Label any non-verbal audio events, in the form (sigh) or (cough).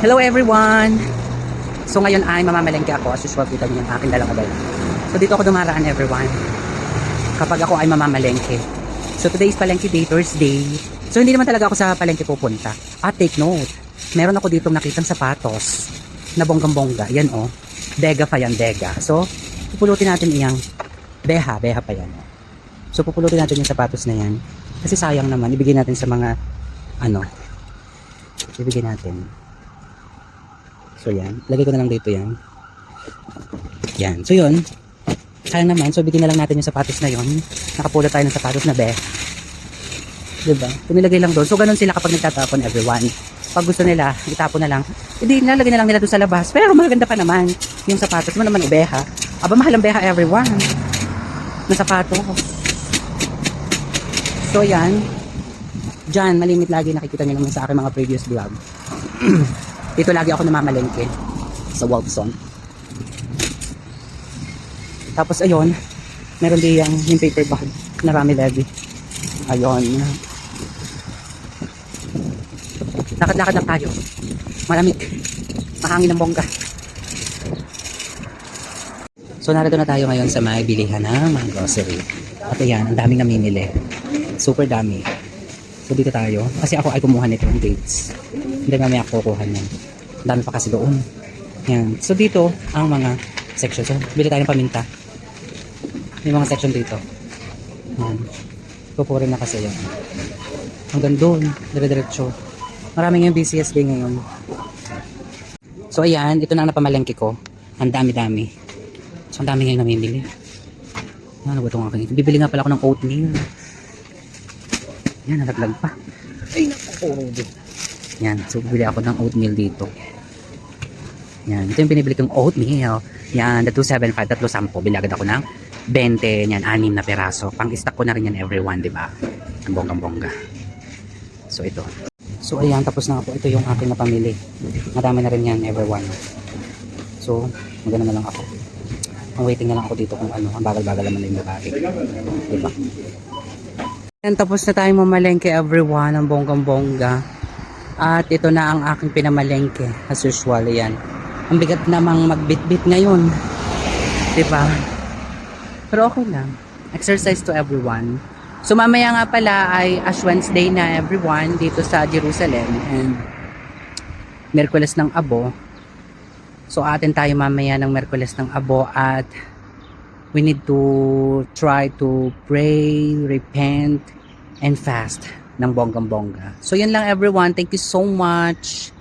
Hello everyone! So ngayon ay mamamalengke ako as usual kita niyo yung aking dalang abay. So dito ako dumaraan everyone. Kapag ako ay mamamalengke. So today is palengke day, Thursday. So hindi naman talaga ako sa palengke pupunta. At take note, meron ako dito nakitang sapatos na bonggang-bongga. Yan oh. Dega pa yan, dega. So, pupulutin natin iyang beha, beha pa yan. oh. So pupulutin natin yung sapatos na yan. Kasi sayang naman, ibigay natin sa mga ano, ibigay natin. So yan, lagay ko na lang dito yan. Yan, so yun. Sayang naman, so bigyan na lang natin yung sapatos na yon. Nakapulot tayo ng sapatos na be. Diba? So nilagay lang doon. So ganun sila kapag nagtatapon everyone. Pag gusto nila, itapon na lang. Hindi, nilalagay na lang nila doon sa labas. Pero maganda pa naman yung sapatos mo naman ubeha. Aba, mahal ang beha everyone. Na sapatos. So yan. Diyan, malimit lagi nakikita nyo naman sa aking mga previous vlog. (clears throat) Dito lagi ako namamalengke sa Wolfson. Tapos ayun, meron din yung, yung paper bag na Rami Levy. Ayun. Lakad-lakad lang tayo. Malamig. Mahangin ng bongga. So narito na tayo ngayon sa may bilihan ng mga grocery. At ayan, ang daming namimili. Super dami. So dito tayo. Kasi ako ay kumuha nito ng dates. Hindi mamaya ako kukuha niyan. Dami pa kasi doon. Yan. So dito, ang mga section. So, bili tayo ng paminta. May mga section dito. Yan. Pupurin na kasi yan. Hanggang doon, dire-diretso. Maraming yung BCS day ngayon. So ayan, ito na ang napamalengke ko. Ang dami-dami. So ang dami ngayon namimili. Ano ba itong aking? Bibili nga pala ako ng oatmeal. Yan, nalaglag pa. Ay, naku. Yan, so bibili ako ng oatmeal dito. Yan, ito yung binibili kong oatmeal. Yan, the 275, tatlo sampo. Bili agad ako ng 20, yan, anim na peraso. Pang-stock ko na rin yan everyone, di ba? Ang bonggang-bongga. So, ito. So, ayan, tapos na ako. Ito yung aking napamili. Madami na rin yan, everyone. So, magana na lang ako. Ang waiting na lang ako dito kung ano, ang bagal-bagal naman na yung babae. Diba? Ayan, tapos na tayo mamalengke everyone, ang bonggang-bongga. At ito na ang aking pinamalengke, as usual, yan. Ang bigat namang magbitbit ngayon. Diba? Pero okay lang. Exercise to everyone. So mamaya nga pala ay Ash Wednesday na everyone dito sa Jerusalem and Merkules ng Abo. So atin tayo mamaya ng Merkules ng Abo at we need to try to pray, repent, and fast ng bonggang-bongga. So yun lang everyone. Thank you so much.